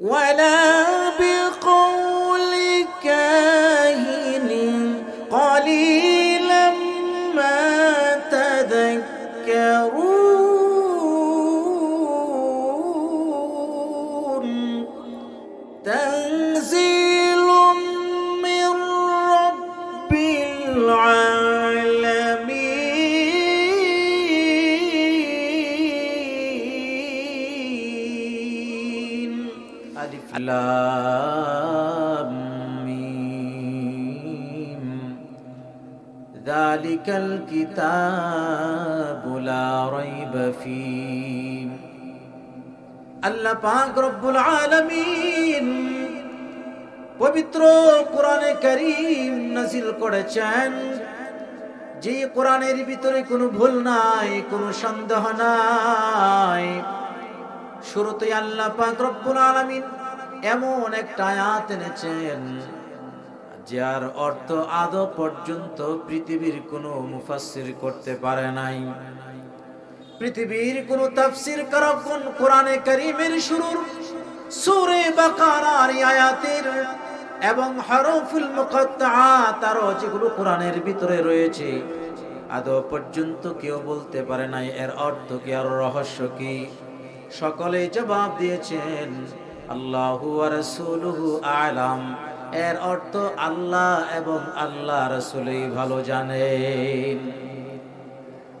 ولا আল্লাহ পাক রব্বুল আলামিন পবিত্র কোরআনে কারীম নাজিল করেছেন। যে কোরআনের ভিতরে কোনো ভুল নাই, কোনো সন্দেহ নাই। শুরুতে আল্লাহ পাক রব্বুল আলামিন এমন একটা আয়াত এনেছেন, যার অর্থ আদৌ পর্যন্ত পৃথিবীর কোনো মুফাসসির করতে পারে নাই। পৃথিবীর কোন তাফসির কারকগণ কোরআনে কারীমের শুরুর সূরে বাকারার আয়াতের এবং হরফুল মুকাত্তাআত আরও যেগুলো কোরআনের ভিতরে রয়েছে, আদৌ পর্যন্ত কেউ বলতে পারে নাই এর অর্থ কি আর রহস্য কি? সকলে জবাব দিয়েছেন, আল্লাহু ওয়া রাসূলুহু আলাম। এর অর্থ আল্লাহ এবং আল্লাহ রাসূলই ভালো জানেন।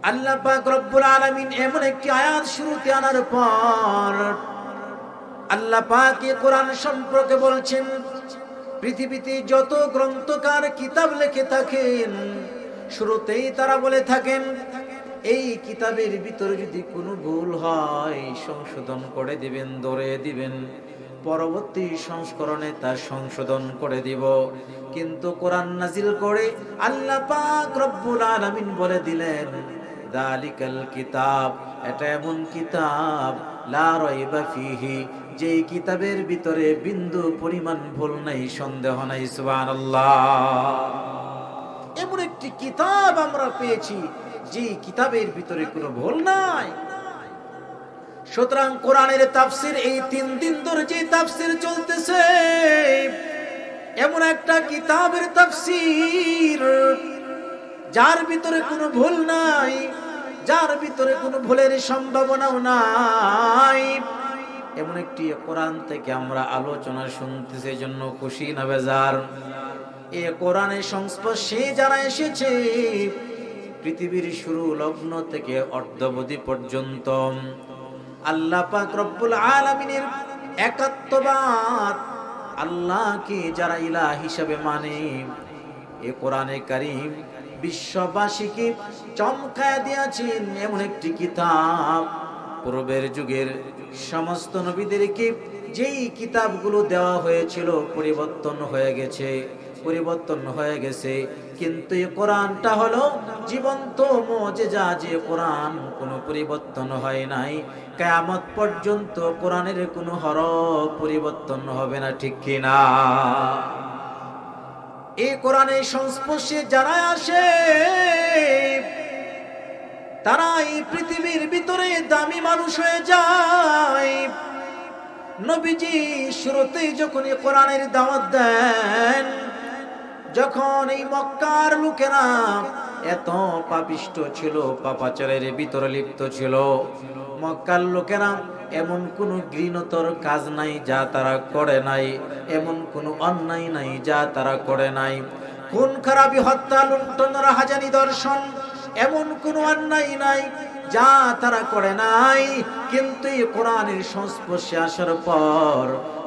আল্লাহ পাক রব্বুল আলামিন এমন একটি আয়াত শুরুতে আনার পর আল্লাহ পাক কোরআন সম্পর্কে বলছেন, পৃথিবীতে যত গ্রন্থকার কিতাব লিখে থাকেন, শুরুতেই তারা বলে থাকেন, এই কিতাবের ভিতরে যদি কোনো ভুল হয়, সংশোধন করে দিবেন, ধরে দিবেন। পরবর্তী সংস্করণে তা সংশোধন করে দিব। কিন্তু কোরআন নাজিল করে আল্লাহ পাক রব্বুল আলামিন বলে দিলেন দালিকাল কিতাব, এটা এমন কিতাব, লা রাইবা ফিহি যে কিতাবের ভিতরে বিন্দু পরিমাণ ভুল নাই, সন্দেহ নাই এমন একটি কিতাব আমরা পেয়েছি যে কিতাবের ভিতরে কোনো ভুল নাই। সুতরাং কোরআনের তাফসির এই তিন দিন ধরে যে তাফসির চলতেছে, এমন একটা কিতাবের তাফসির যার ভিতরে কোনো ভুল নাই, যার ভিতরে কোনো ভুলের সম্ভাবনাও নাই। এমন একটি কোরআন থেকে আমরা আলোচনা শুনতে সেই জন্য খুশি না বেজার। এ কোরআনের সংস্পর্শে যারা এসেছে, পৃথিবীর শুরু লগ্ন থেকে অর্ধবধি পর্যন্ত আল্লাহ পাক রব্বুল আলামিনের একাত্মবাদ আল্লাহকে যারা ইলাহ হিসাবে মানে এ কোরআনে কারিম বিশ্ববাসীকে চমকায় দিয়েছেন এমন একটি কিতাব। পূর্বের যুগের সমস্ত নবীদেরকে যেই কিতাবগুলো দেওয়া হয়েছিল পরিবর্তন হয়ে গেছে, পরিবর্তন হয়ে গেছে। কিন্তু এই কোরআনটা হলো জীবন্ত মজেজা যে কোরআন, কোনো পরিবর্তন হয় নাই। কেয়ামত পর্যন্ত কোরআনের কোনো হরফ পরিবর্তন হবে না, ঠিক কিনা? এই কোরআনের সংস্পর্শে যারা আসে তারা এই পৃথিবীর ভিতরে দামি মানুষ হয়ে যায়। নবীজি শুরুতেই যখন এই কোরআনের দাওয়াত দেন, যখন এই মক্কার লোকেরা এত পাপিষ্ট ছিল, পাপাচারের ভিতরে লিপ্ত ছিল। মক্কার লোকেরা এমন কোনো ঘৃণতর কাজ নাই যা তারা করে নাই, এমন কোনো অন্যায় নাই যা তারা করে নাই। কোন খারাপি, হত্যা, লুণ্ঠন, রাহাজানি, দর্শন, এমন কোনো অন্যায় নাই যা তারা করে নাই। কিন্তু এই কোরআনের সংস্পর্শে আসার পর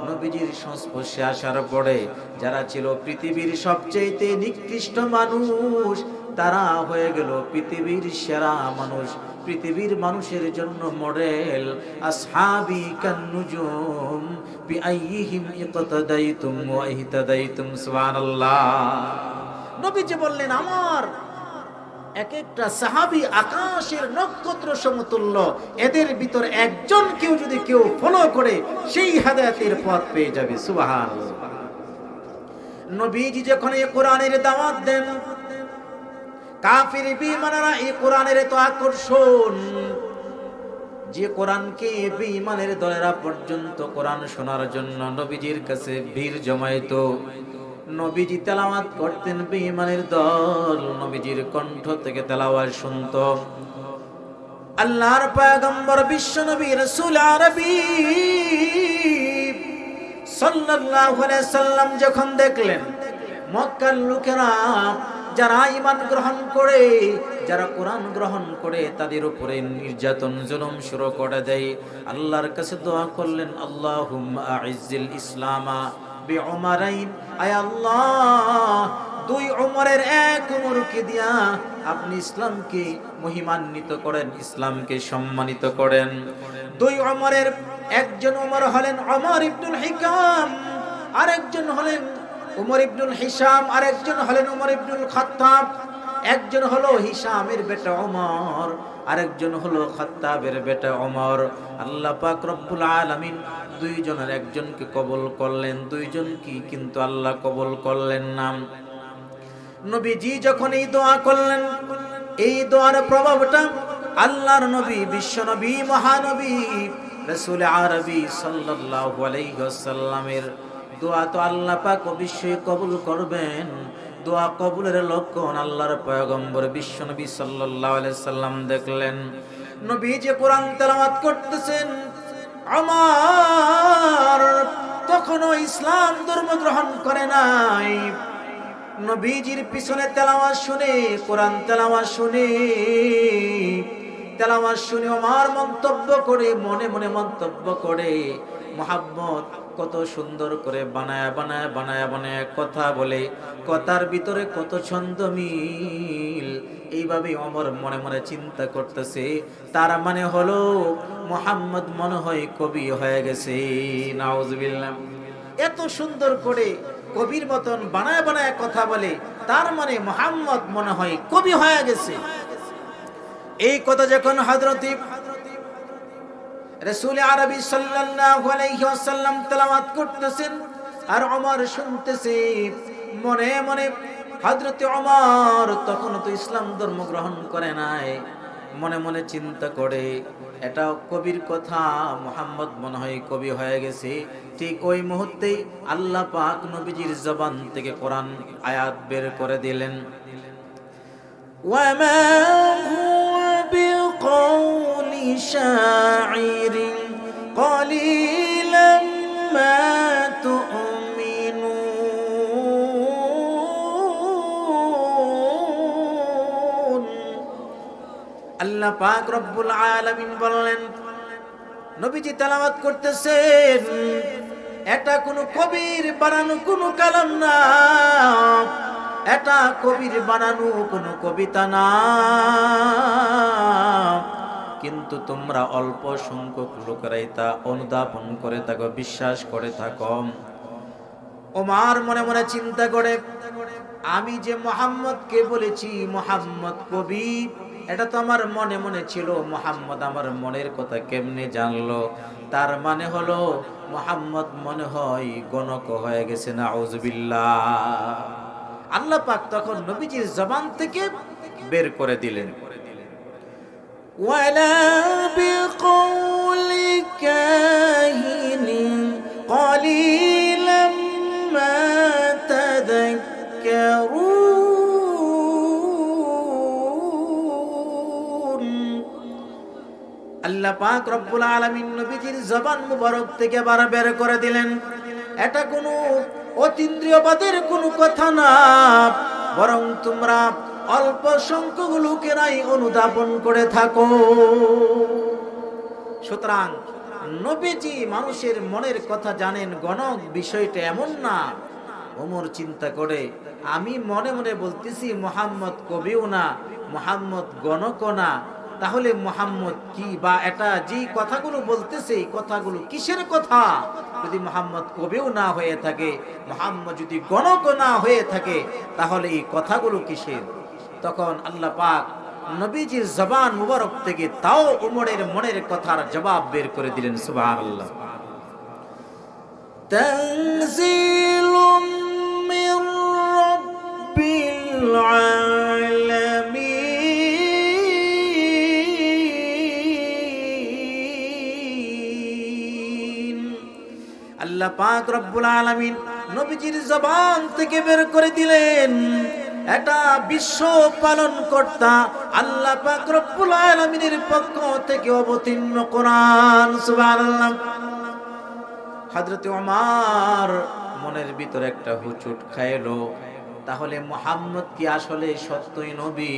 নবীজির সংস্পর্শে আসার পরে যারা ছিল পৃথিবীর সবচেয়ে নিকৃষ্ট মানুষ, তারা হয়ে গেল পৃথিবীর সেরা মানুষ, পৃথিবীর মানুষের জন্য মডেল। আসহাবি কান্নুজুম বিআইহিম ইকতাদাইতুম ওয়া সুবহানাল্লাহ। নবীজি বললেন, আমার এক একটা সাহাবি আকাশের নক্ষত্র সমতুল্য। এদের ভিতর একজন কেউ যদি কেউ ফলো করে, সেই হাদায়াতের পথ পেয়ে যাবে। সুবাহান নবীজি যখন এই কোরআনের দাওয়াত দেন কাফির বিমানারা এই কোরআনের এত আকর্ষণ, যে কোরআনকে বেঈমানের দলেরা পর্যন্ত কোরআন শোনার জন্য নবীজির কাছে ভিড় জমাইতো নবীজি তেলাওয়াত করতেন বেঈমানের দল। নবীজির কণ্ঠ থেকে তেলাওয়াত শুনতো। আল্লাহর পয়গম্বর বিশ্ব নবী রাসূল আরবি সাল্লাল্লাহু আলাইহি সাল্লাম যখন দেখলেন, মক্কার লোকেরা যারা ঈমান গ্রহণ করে, যারা কোরআন গ্রহণ করে, তাদের উপরে নির্যাতন, জুলুম শুরু করে দেয়। আল্লাহর কাছে দোয়া করলেন, আল্লাহুম্মা আইজ্জিল ইসলামা। বিউমারাইন দুই উমরের এক উমরকে দিয়া আপনি ইসলামকে মহিমান্বিত করেন, ইসলামকে সম্মানিত করেন। দুই উমরের একজন উমর হলেন অমর ইবনুল হিকাম, আরেকজন হলেন উমর ইবনুল হিসাম আরেকজন হলেন উমর ইবনুল খাত্তাব। একজন হলো হিসামের বেটা ওমর, আরেকজন হলো খাত্তাবের বেটা অমর আল্লাহ পাক রব্বুল আলামিন দুইজনের একজনকে কবল করলেন, দুইজন কি কিন্তু আল্লাহ কবল করলেন না। নবীজি যখন এই দোয়া করলেন, এই দোয়ার প্রভাবটা আল্লাহর নবী, বিশ্ব নবী, মহানবী, রসুল আরবি সাল্লাল্লাহু আলাইহি ওয়াসাল্লামের। দোয়া তো আল্লাহ পাক অবশ্যই কবুল করবেন। দোয়া কবুলের লক্ষণ আল্লাহর পয়গম্বর বিশ্ব নবী সাল্লাল্লাহু আলাইহি সাল্লাম দেখলেন। নবী যে কোরআন তেলাওয়াত করতেছেন, আমার তখনও ইসলাম ধর্ম গ্রহণ করে নাই। নবীজির পিছনে তেলাওয়াত শুনে, কোরআন তেলাওয়াত শুনে তেলাওয়াত শুনে, আমার মন্তব্য করে, মনে মনে মন্তব্য করে মোহাম্মদ কত সুন্দর করে বানায় বানায় বানায় বানায় কথা বলে, কথার ভিতরে কত ছন্দ মিল। এইভাবে অমর মনে মনে চিন্তা করতেছে, তার মানে হলো মোহাম্মদ মনে হয় কবি হয়ে গেছে। নাউজুবিল্লাহ। এত সুন্দর করে কবির মতন বানায় বানায় কথা বলে, তার মানে মোহাম্মদ মনে হয় কবি হয়ে গেছে। এই কথা যখন হযরত রসুল আরবি সাল্লাম আলাইহি করতেছেন আর অমর শুনতেছে। মনে মনে হযরত অমর তখন তো ইসলাম ধর্ম গ্রহণ করে নাই। মনে মনে চিন্তা করে এটা কবির কথা, মোহাম্মদ মনে হয় কবি হয়ে গেছে। ঠিক ওই মুহূর্তেই আল্লাহ পাক নবীজির জবান থেকে কোরআন আয়াত বের করে দিলেন। ওয়া شاعر قليلا ما تؤمنون আল্লাহ পাক রব্বুল আলামিন বললেন নবীজি তেলাওয়াত করতেছেন এটা কোনো কবির বানানো কোনো কালাম না এটা কবির বানানো কোনো কবিতা না কিন্তু তোমরা অল্প সংখ্যক লোকেরাই তা অনুধাবন করে থাকো, বিশ্বাস করে থাকো। ওমার মনে মনে চিন্তা করে, আমি যে মোহাম্মদকে বলেছি, মোহাম্মদ কবি, এটা তো আমার মনে মনে ছিল, মোহাম্মদ আমার মনের কথা কেমনে জানলো? তার মানে হলো, মোহাম্মদ মনে হয় গণক হয়ে গেছে না আল্লাহ পাক তখন নবীজির জবান থেকে বের করে দিলেন। ولا بقول كاهن قليلا ما تذكرون আল্লাহ পাক রব্বুল আলামিন নবীজির জবান মুবারক থেকে বার বের করে দিলেন এটা কোনো অতীন্দ্রিয়বাদের কোনো কথা না বরং তোমরা অল্প সংখ্যক লোকেরাই অনুধাবন করে থাকো। সুতরাং নবীজি মানুষের মনের কথা জানেন, গণক বিষয়টা এমন না। ওমর চিন্তা করে, আমি মনে মনে বলতেছি, মোহাম্মদ কবিও না, মোহাম্মদ গণকও না, তাহলে মোহাম্মদ কি বা এটা যে কথাগুলো বলতেছে, এই কথাগুলো কিসের কথা? যদি মোহাম্মদ কবিও না হয়ে থাকে, মোহাম্মদ যদি গণক না হয়ে থাকে, তাহলে এই কথাগুলো কিসের? তখন আল্লাহ পাক নবীজির জবান মুবারক থেকে তাও উমরের মনের কথার জবাব বের করে দিলেন সুবাহ আল্লাহ আল্লাহ পাক রব্বুল আলামিন নবীজির জবান থেকে বের করে দিলেন এটা বিশ্ব পালন কর্তা আল্লাহ পাক পক্ষ থেকে অবতীর্ণ সুবহানাল্লাহ। হযরত ওমর মনের ভিতরে একটা হুচুট খাইলো। তাহলে মোহাম্মদ কি আসলে সত্যই নবী?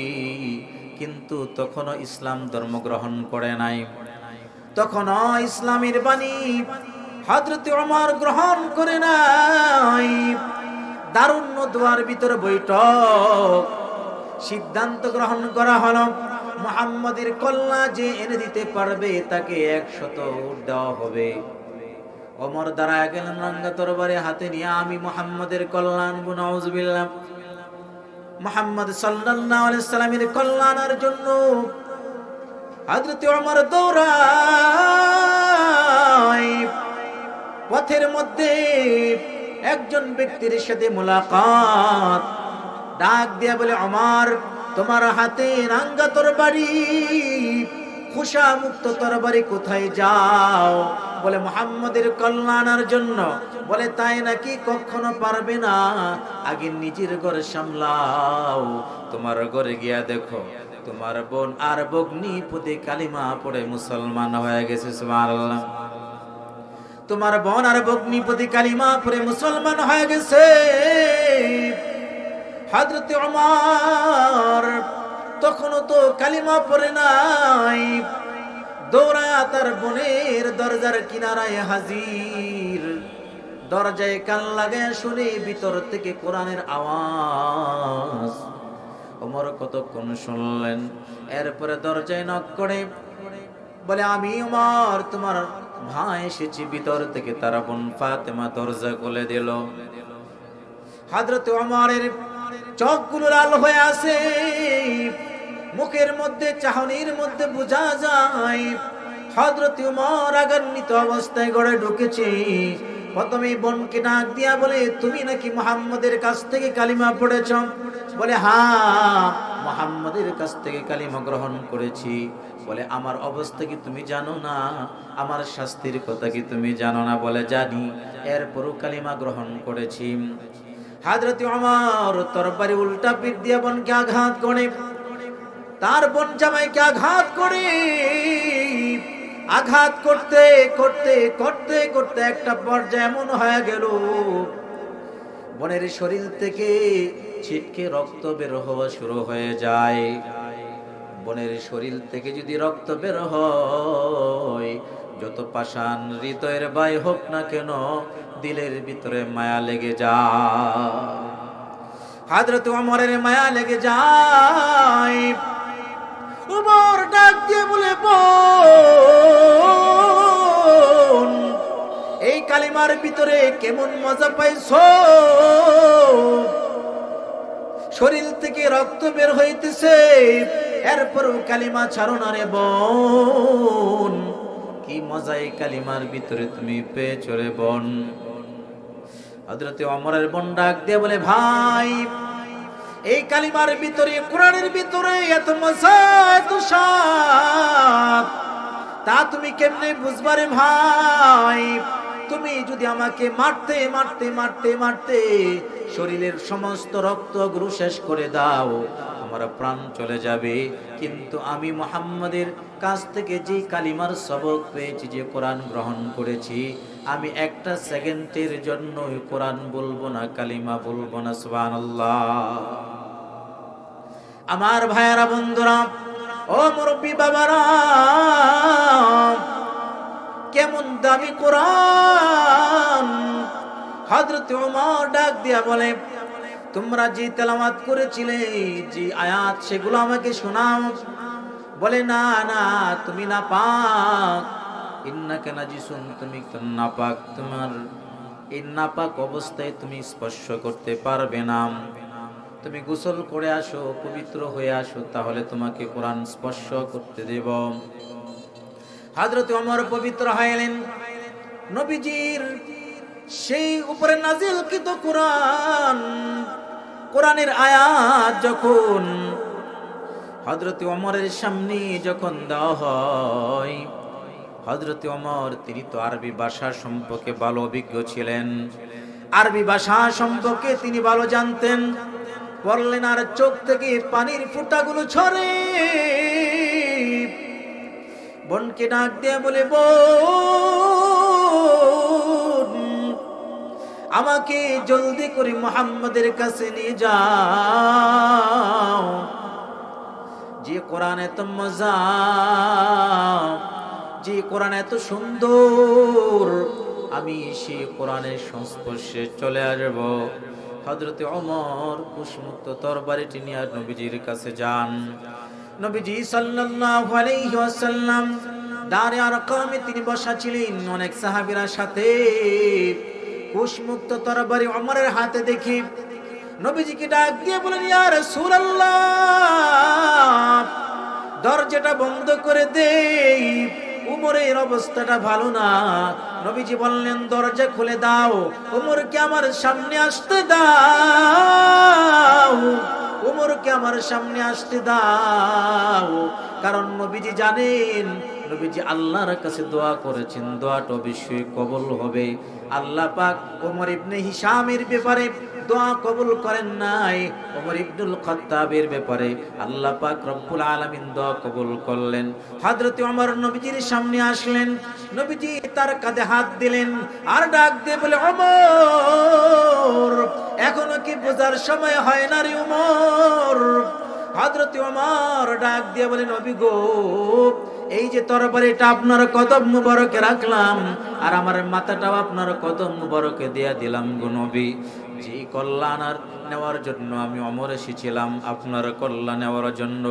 কিন্তু তখনও ইসলাম ধর্ম গ্রহণ করে নাই। তখনও ইসলামের বাণী হজরত ওমর গ্রহণ করে নাই। দারুণ্য দোয়ার ভিতরে বৈঠক। সিদ্ধান্ত গ্রহণ করা হলো, মোহাম্মদের কল্লা যে এনে দিতে পারবে তাকে একশত উট দেওয়া হবে। ওমর দাঁড়ায় গেলেন রাঙ্গা তরবারে, হাতে নিয়ে আমি মোহাম্মদের কল্যাণ গুনাউজবিল্লাহ মোহাম্মদ সাল্লাল্লাহু আলাইহি সাল্লামের কল্যাণের জন্য হযরত ওমর দৌড়ায়। পথের মধ্যে একজন ব্যক্তির সাথে মোলাকাত। ডাক দিয়া বলে আমার তোমার হাতে রাঙ্গা তরবারি খুশা মুক্ত তরবারি কোথায় যাও? বলে, মোহাম্মদের কল্যাণের জন্য। বলে, তাই নাকি কখনো পারবে না? আগে নিজের ঘরে সামলাও। তোমার ঘরে গিয়া দেখো, তোমার বোন আর বগ্নি পুতে কালিমা পড়ে মুসলমান হয়ে গেছে, সুবহানাল্লাহ। তোমার বোন আর বগ্নিপতি কালিমা পরে মুসলমান হয়ে গেছে। হযরত ওমর তখনও তো কালিমা পরে নাই। দৌড়া তার বোনের দরজার কিনারায় হাজির। দরজায় কান লাগে শুনে ভিতর থেকে কোরআনের আওয়াজ। ওমর কতক্ষণ শুনলেন? এরপরে দরজায় নক করে বলে, আমি ওমর তোমার ভাই এসেছি ভিতর থেকে তারা বোন ফাতেমা দরজা খুলে দিল। হাজরত ওমরের চোখগুলো লাল হয়ে আছে। মুখের মধ্যে, চাহনির মধ্যে বোঝা যায়, হজরত উমর আগান্বিত অবস্থায় গড়ে ঢুকেছে। প্রথমে বোনকে ডাক দিয়া বলে, তুমি নাকি মোহাম্মদের কাছ থেকে কালিমা পড়েছ? বলে হ্যাঁ। মোহাম্মদের কাছ থেকে কালিমা গ্রহণ করেছি। বলে, আমার অবস্থা কি তুমি জানো না? আমার শাস্তির কথা কি তুমি জানো না? বলে, জানি। এরপরও কালিমা গ্রহণ করেছি। হাজরত আমার তরবারি উল্টা পিঠ দিয়ে বোনকে আঘাত করে, তার বোন জামাইকে আঘাত করে, আঘাত করতে করতে করতে করতে একটা পর্যায়ে এমন হয়ে গেল। বোনের শরীর থেকে ছিটকে রক্ত বের হওয়া শুরু হয়ে যায়। বোনের শরীর থেকে যদি রক্ত বের হয়, যত পাষাণ হৃদয়ের বাই হোক না কেন, দিলের ভিতরে মায়া লেগে যায়। হাজরত অমরের মায়া লেগে যায়। উমর ডাক দিয়ে বলে, বোন, এই কালিমার ভিতরে কেমন মজা পাইছো? শরীর থেকে রক্ত বের হইতেছে। এরপরও কালিমা ছাড়ো না রে বোন। কি মজা এই কালিমার ভিতরে তুমি পেয়েছ রে বোন। হযরতে অমরের বোন ডাক দিয়ে বলে, ভাই, এই কালিমার ভিতরে, কোরআনের ভিতরে এত মজা, এত তা তুমি কেমনে বুঝবারে ভাই? তুমি যদি আমাকে মারতে মারতে মারতে মারতে শরীরের সমস্ত রক্তগুলো শেষ করে দাও, আমার প্রাণ চলে যাবে। কিন্তু আমি মোহাম্মদের কাছ থেকে যে কালিমার সবক পেয়েছি, যে কোরআন গ্রহণ করেছি, আমি একটা সেকেন্ডের জন্য কোরআন বলব না, কালিমা বলব না, সুবহানাল্লাহ। আমার ভাইয়ারা, বন্ধুরা, ও মুরব্বী বাবারা কেমন দামি কোরআন? হযরত ওমর ডাক দিয়া বলে, তোমরা যে তেলাওয়াত করেছিলে, যে আয়াত, সেগুলো আমাকে শোনাও। বলে, না না, তুমি না পাক ইন্নাকে নাজিসুন, তুমি তো নাপাক। তোমার এই নাপাক অবস্থায় তুমি স্পর্শ করতে পারবে না। তুমি গোসল করে আসো, পবিত্র হয়ে আসো, তাহলে তোমাকে কোরআন স্পর্শ করতে দেব। হাজরত অমর পবিত্র হইলেন। নবীজির সেই উপরে নাজিল কৃত কোরআন, কোরআনের আয়াত যখন হজরত অমরের সামনে যখন দেওয়া হয় হজরত অমর তিনি তো আরবি ভাষা সম্পর্কে ভালো অভিজ্ঞ ছিলেন। আরবি ভাষা সম্পর্কে তিনি ভালো জানতেন। বললেন, আর চোখ থেকে পানির ফুটাগুলো ছড়ে। বোনকে ডাক দিয়ে বলে, বোন, আমাকে জলদি করে মোহাম্মদের কাছে নিয়ে যাও। যে কোরআন এত মজা, যে কোরআন এত সুন্দর, আমি সেই কোরআনের সংস্পর্শে চলে আসব। হজরতে অমর কুশমুক্ত তরবারিটি নিয়ে আর নবীজির কাছে যান। নবীজি সাল্লাল্লাহু আলাইহি ওয়াসাল্লাম দারে আরকামে তিনি বসা ছিলেন অনেক সাহাবীরা সাথে। কুশমুক্ত তরবারি অমরের হাতে দেখি। নবীজিকে ডাক দিয়ে বলেন, ইয়া রাসূলুল্লাহ, দরজাটা বন্ধ করে দেই উমরের অবস্থাটা ভালো না। নবীজি বললেন, দরজা খুলে দাও, উমরকে আমার সামনে আসতে দাও। উমরকে আমার সামনে আসতে দাও। কারণ নবীজি জানেন নবীজি আল্লাহর কাছে দোয়া করেছেন, দোয়াটা অবশ্যই কবল হবে। আল্লাহ পাক ওমর ইবনে হিসামের ব্যাপারে দোয়া কবুল করেন নাই, ওমর ইবনুল খাত্তাবের ব্যাপারে আল্লাহ পাক রব্বুল আলামিন দোয়া কবুল করলেন। হযরত ওমর নবীজির সামনে আসলেন, নবীজি তার কাঁধে হাত দিলেন, আর ডাক দিয়ে বলে, ওমর, এখনও কি বোঝার সময় হয় না রে ওমর? হযরত ওমর ডাক দিয়ে বলে, নবী গো এই যে তরবারিটা আপনার কদম মুবারকে রাখলাম, আর আমার মাথাটাও আপনার কদম মুবারকে দিয়া দিলাম গো নবী। যে কল্যাণ আর নেওয়ার জন্য আমি অমর এসেছিলাম, আপনার কল্যাণ নেওয়ার জন্য।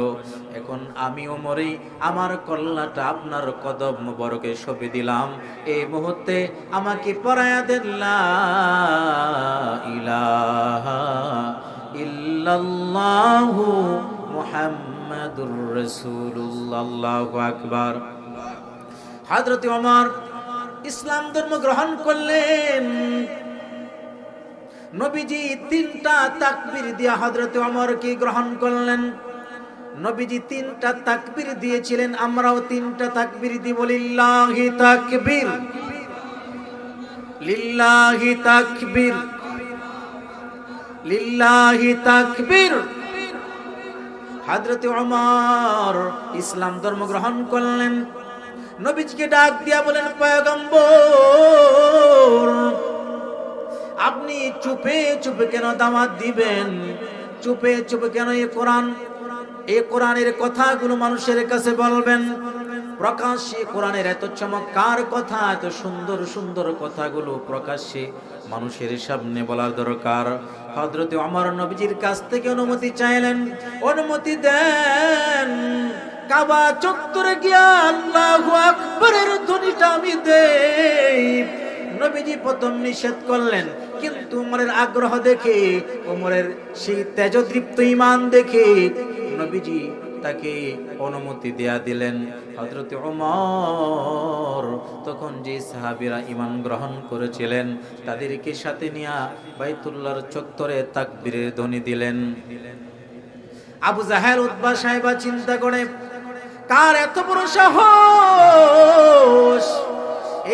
এখন আমি অমরই আমার কল্যাণটা আপনার কদম মুবারকে সঁপে দিলাম। এই মুহূর্তে আমাকে পরায়া দেন, লা ইলাহা ইল্লাল্লাহু ইসলাম ধর্ম গ্রহণ করলেন। নবীজি তিনটা তাকবীর দিয়ে হযরত ওমরকে গ্রহণ করলেন। নবীজি তিনটা তাকবির দিয়েছিলেন, আমরাও তিনটা তাকবির দিব। লিল্লাহি তাকবীর। লিল্লাহি তাকবীর। লিল্লাহি তাকবীর। হযরত ওমর ইসলাম ধর্ম গ্রহণ করলেন। নবীজিকে ডাক দিয়া বলেন, পয়গম্বর, আপনি চুপে চুপে কেন দামাত দিবেন? চুপে চুপে কেন এই কোরআন? এই কোরআনের কথাগুলো মানুষের কাছে বলবেন। প্রকাশ্যে কোরআনের এত চমৎকার কথা, এত সুন্দর সুন্দর কথাগুলো প্রকাশ্যে মানুষের সামনে বলার দরকার। হজরতে অমর নবীজির কাছ থেকে অনুমতি চাইলেন। অনুমতি দেন। কাবা চত্বরে গিয়া আল্লাহু আকবরের ধ্বনিটা আমি দেই। নবীজি প্রথম নিষেধ করলেন, কিন্তু উমরের আগ্রহ দেখে, উমরের সেই তেজদৃপ্ত ইমান দেখে নবীজি তাকে অনুমতি দেয়া দিলেন। হজরত ওমর তখন যে সাহাবিরা ইমান গ্রহণ করেছিলেন, তাদেরকে সাথে নিয়ে বাইতুল্লাহর চত্বরে তাকবীরের ধ্বনি দিলেন। আবু জাহের উদ্বা সাহেবা চিন্তা করে, কার এত বড় সাহস?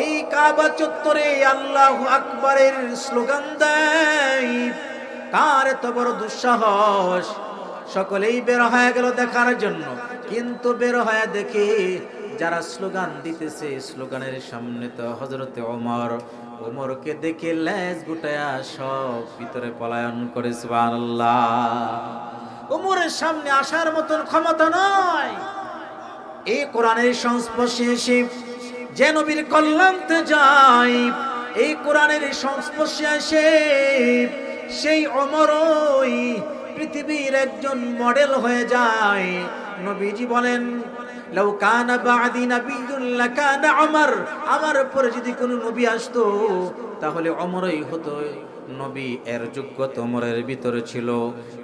এই কাবা চত্বরে আল্লাহ আকবরের স্লোগান দেয়, কার এত বড় দুঃসাহস? সকলেই বের হয়ে গেল দেখার জন্য। কিন্তু বের হয়ে দেখে যারা স্লোগান দিতেছে, স্লোগানের সামনে তো হজরতে ওমর। ওমরকে দেখে লেজ গুটায়া সব ভিতরে পলায়ন করে ওমরের সামনে আসার মতন ক্ষমতা নয় এই কোরআনের সংস্পর্শে এসে যে নবীর কল্যাণতে যায় এই কোরআনের সংস্পর্শে আসে সেই অমরই পৃথিবীর একজন মডেল হয়ে যায়। নবীজি বলেন আমার পরে যদি কোনো নবী আসতো, তাহলে অমরই হতো। নবী এর যোগ্যত ওমরের ভিতরে ছিল।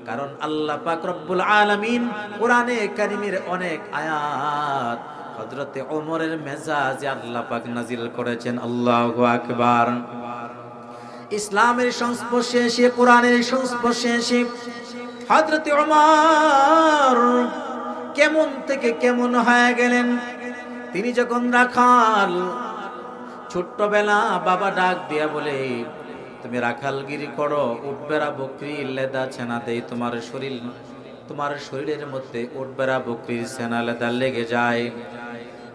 কারণ আল্লাহ পাক রব্বুল আলামিন কোরআনে কারিমের অনেক আয়াত, হযরতে ওমরের মেজাজ আল্লাহ পাক নাজিল করেছেন। আল্লাহ আকবার। ইসলামের সংস্পর্শে এসে, কোরআনের সংস্পর্শে এসে হযরতে ওমর কেমন থেকে কেমন হয়ে গেলেন? তিনি যখন রাখাল, ছোট্টবেলা বাবা ডাক দিয়া বলে, তুমি রাখালগিরি করো উঠবেড়া বকরি লেদা ছেনা দেই, তোমার শরীর, তোমার শরীরের মধ্যে উঠবেড়া বকরির সেনা লেদা লেগে যায়।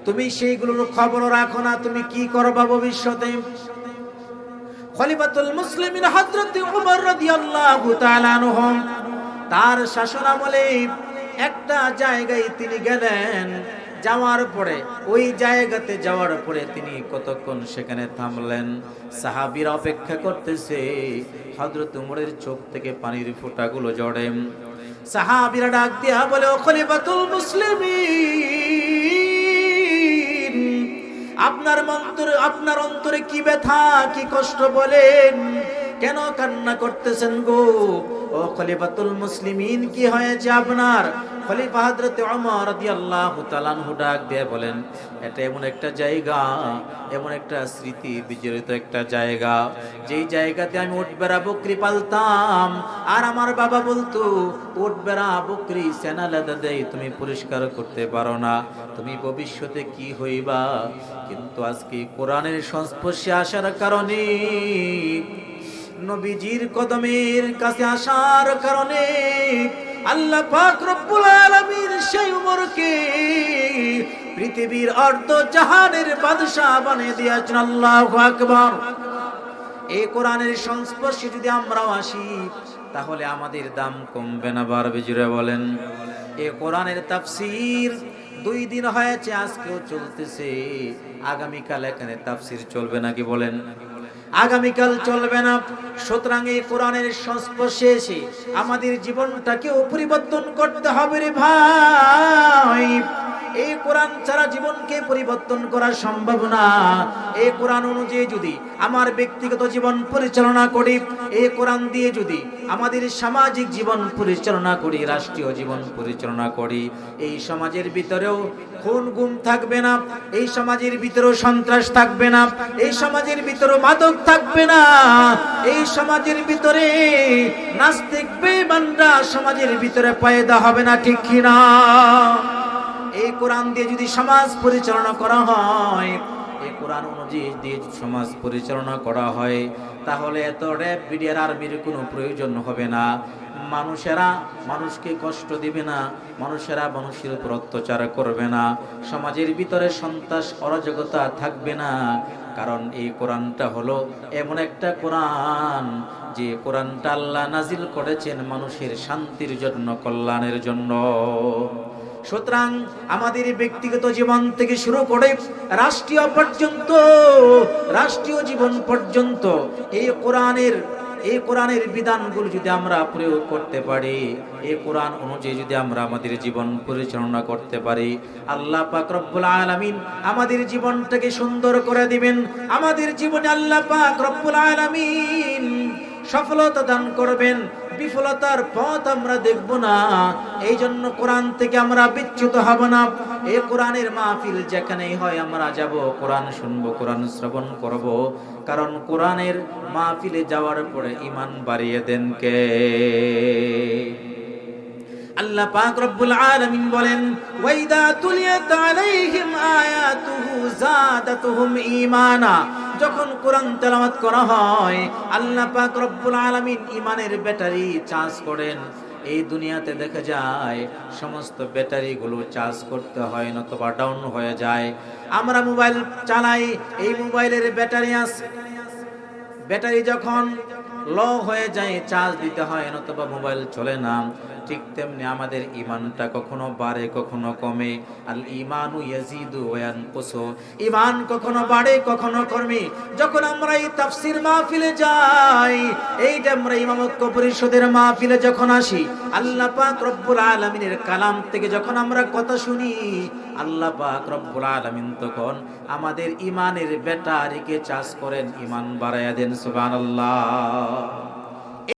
তুমি সেইগুলোর খবর রাখো না, তুমি কি করবা ভবিষ্যতে? খলিফাতুল মুসলিমিন হযরত উমর রাদিয়াল্লাহু তাআলা আনহুম তার শাসনামলে একটা জায়গায় তিনি গেলেন। যাওয়ার পরে, ওই জায়গাতে যাওয়ার পরে তিনি কতক্ষণ সেখানে থামলেন? সাহাবীরা অপেক্ষা করতেছে, হযরত উমরের চোখ থেকে পানির ফোঁটাগুলো জড়ে সাহাবীরা ডাক দিয়া বলে, ও খলিফাতুল মুসলিমিন, আপনার মন্তরে আপনার অন্তরে কি ব্যথা, কি কষ্ট বলেন? কেন কান্না করতেছেন গো? ও খলিফাতুল মুসলিমিন, কি হয়েছে আপনার? খলিফা হযরত ওমর রাদিয়াল্লাহু তাআলা ডাক দিয়ে বলেন, এটা এমন একটা জায়গা, এমন একটা স্মৃতি, বিজড়িত একটা জায়গা। যেই জায়গাতে আমি উঠবেড়া বকরি পালতাম। আর আমার বাবা বলতো উঠবেড়া বকরি সেনা লেদা দেই, তুমি পরিষ্কার করতে পারো না। তুমি ভবিষ্যতে কি হইবা? কিন্তু আজকে কোরআনের সংস্পর্শে আসার কারণে নবীজির কদমের কাছে আসার কারণে আল্লাহ পাক রব্বুল আলামিন সেই উমরকে পৃথিবীর অর্ধ জাহানের বাদশাহ বানিয়ে দিয়েছেন। আল্লাহু আকবার। এই কোরআনের সংস্পর্শে যদি আমরাও আসি, তাহলে আমাদের দাম কমবে না, বাড়বে জুড়ে বলেন। এ কোরআনের তাফসির দুই দিন হয়েছে, আজকেও চলতেছে। আগামীকাল এখানে তাফসির চলবে নাকি বলেন? আগামীকাল চলবে না। সুতরাং এই কোরআনের সংস্পর্শে এসে আমাদের জীবনটাকেও পরিবর্তন করতে হবে রে ভাই। এই কোরআন ছাড়া জীবনকে পরিবর্তন করা সম্ভব না। এই কোরআন অনুযায়ী যদি আমার ব্যক্তিগত জীবন পরিচালনা করি, এই কোরআন দিয়ে যদি আমাদের সামাজিক জীবন পরিচালনা করি, রাষ্ট্রীয় জীবন পরিচালনা করি, এই সমাজের ভিতরেও খুন গুম থাকবে না, এই সমাজের ভিতরেও সন্ত্রাস থাকবে না, এই সমাজের ভিতরেও মাদক থাকবে না, এই সমাজের ভিতরে নাস্তিক বেমানরা সমাজের ভিতরে পয়দা হবে না, ঠিক কিনা? এই কোরআন দিয়ে যদি সমাজ পরিচালনা করা হয়, এই কোরআন অনুযায়ী দিয়ে সমাজ পরিচালনা করা হয়, তাহলে এত র্যাব বিডিআর আর্মির কোনো প্রয়োজন হবে না। মানুষেরা মানুষকে কষ্ট দিবে না, মানুষেরা মানুষের উপর অত্যাচার করবে না, সমাজের ভিতরে সন্ত্রাস, অরাজকতা থাকবে না। কারণ এই কোরআনটা হলো এমন একটা কোরআন, যে কোরআনটা আল্লাহ নাজিল করেছেন মানুষের শান্তির জন্য, কল্যাণের জন্য। সুতরাং আমাদের ব্যক্তিগত জীবন থেকে শুরু করে রাষ্ট্রীয় পর্যন্ত, রাষ্ট্রীয় জীবন পর্যন্ত এই কোরআনের এই কোরআনের বিধানগুলো যদি আমরা প্রয়োগ করতে পারি, এই কোরআন অনুযায়ী যদি আমরা আমাদের জীবন পরিচালনা করতে পারি, আল্লাহ পাক রব্বুল আলামিন আমাদের জীবনটাকে সুন্দর করে দিবেন। আমাদের জীবনে আল্লাহ পাক রব্বুল আলামিন সফলতা দান করবেন। বিফলতার পথ আমরা দেখব না। এই জন্য কোরআন থেকে আমরা বিচ্যুত হব না। এ কোরআনের মাহফিল যেখানেই হয় আমরা যাব, কোরআন শুনব, কোরআন শ্রবণ করব। কারণ কোরআনের মাহফিলে যাওয়ার পরে ইমান বাড়িয়ে দেন কে? আল্লাহ পাক রব্বুল আলামিন বলেন, ওয়াইদা তুলিয়াত আলাইহিম আয়াতুহু জাদাতুহুম ঈমানা। যখন কোরআন তেলাওয়াত করা হয়, আল্লাহ পাক রব্বুল আলামিন ইমানের ব্যাটারি চার্জ করেন। এই দুনিয়াতে দেখা যায়, সমস্ত ব্যাটারিগুলো চার্জ করতে হয়, নতুবা ডাউন হয়ে যায়। আমরা মোবাইল চালাই, এই মোবাইলের ব্যাটারি আছে ব্যাটারি যখন লো হয়ে যায়, চার্জ দিতে হয়, নতুবা মোবাইল চলে না। ঠিক তেমনি আমাদের ইমানটা কখনো বাড়ে, কখনো কমে। আল ইমানু ইয়াজিদু ইমান কখনো বাড়ে, কখনো কমে। যখন আমরা এই তাফসীর মাহফিলে যাই এইটা আমরা ইমামত্ব পরিষদের মাহফিলে যখন আসি, আল্লাহ পাক রব্বুল আলামিনের কালাম থেকে যখন আমরা কথা শুনি, আল্লাহ পাক রব্বুল আলামিন তখন আমাদের ইমানের ব্যাটারিকে চাষ করেন, ইমান বাড়াইয়া দেন, সুবহানাল্লাহ।